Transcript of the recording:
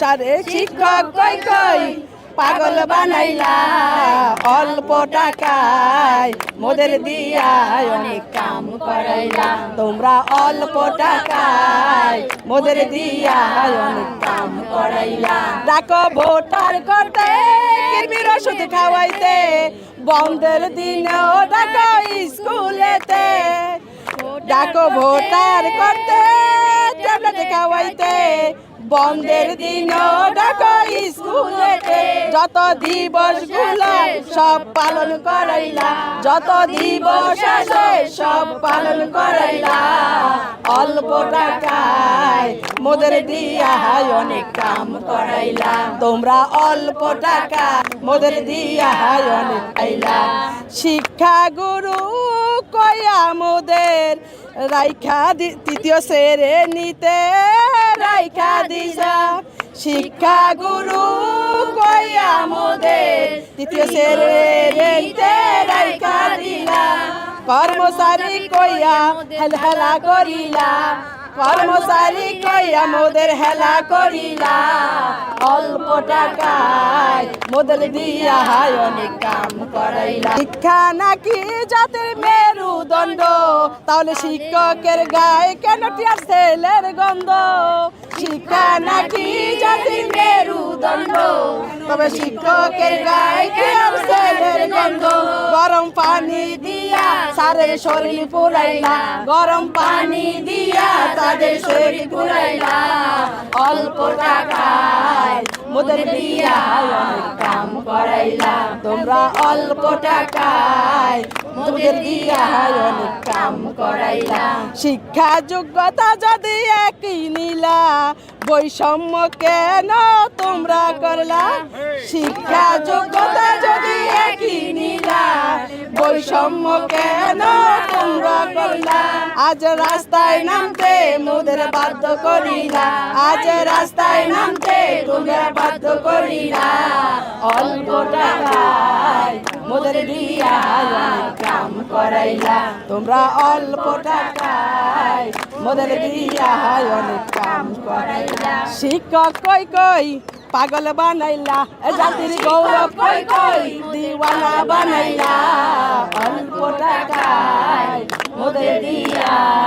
সারে শিক্ষক কই কই? পাগল বানাইলা, অল্প টাকায় মোদের দিয়ায় অনেক কাম করাইলা। তোমরা অল্প টাকায় মোদের দিয়ায় অনেক কাম করাইলা। ডাকো ভোটার করতে, কৃমির ওষুধ খাওয়াইতে। বন্ধের দিনেও ডাকো স্কুলেতে। ডাকো ভোটার করতে, ট্যাবলেট খাওয়াইতে। বন্ধের দিন ডাকো স্কুলেতে। যত দিবসগুলা সব পালন করাইলা, যত দিবস আছে সব পালন করাইলা। অল্প টাকায় মোদের দিয়া অনেক কাম করাইলা। তোমরা অল্প টাকা মোদের দিয়া অনেক পাইলা শিক্ষা গুরু কয়া মোদের রাইখা তৃতীয় সেরে নিতে শিক্ষা গুরু কয়া মোদের, তৃতীয় সেরে নিতে রাইখা দিলা। কর্মচারী কইয়া হেল হেলা করিলা, কর্মচারী কইয়া মোদের হেলা করিলা। অল্প টাকায় দিয়া হায় কাম করাইলা। শিক্ষা নাকি জাতির মেরুদণ্ড? তাহলে শিক্ষকের গায়ে কেন টিয়ার ছেলের গন্ধ? শিক্ষা নাকি জাতির মেরুদণ্ড? তবে শিক্ষকের গায়ে কেন ছেলের গন্ধ? গরম পানি দিয়া সারের শরীর পুরাইলা গরম পানি দিয়া তাদের শরীর পুরাইলা অল্প টাকায় মোদের অনেক কাম করাইলা তোমরা অল্প টাকায় মোদের দিয়া অনেক কাম করাইলা শিক্ষা যোগ্যতা যদি একই নিলা, বৈষম্য কেন তোমরা করলা? শিক্ষা যোগ্যতা যদি একই নিলা, বৈষম্য কেন তোমরা করলা? আজ রাস্তায় নামতে মোদের বাধ্য করিলা আজ রাস্তায় নামতে তোমরা বাধ্য করিলা অল্প টাকায় মোদের দিয়া কাম করাইলা। তোমরা অল্প টাকায় মোদের দিয়া অনেক কাম করাইলা। শিক্ষক কই কই পাগল বানাইলা। জাতির গৌরব কই কই দিওয়ানা বানাইলা। অল্প টাকায় মোদের দিয়া অনেক কাম করাইলা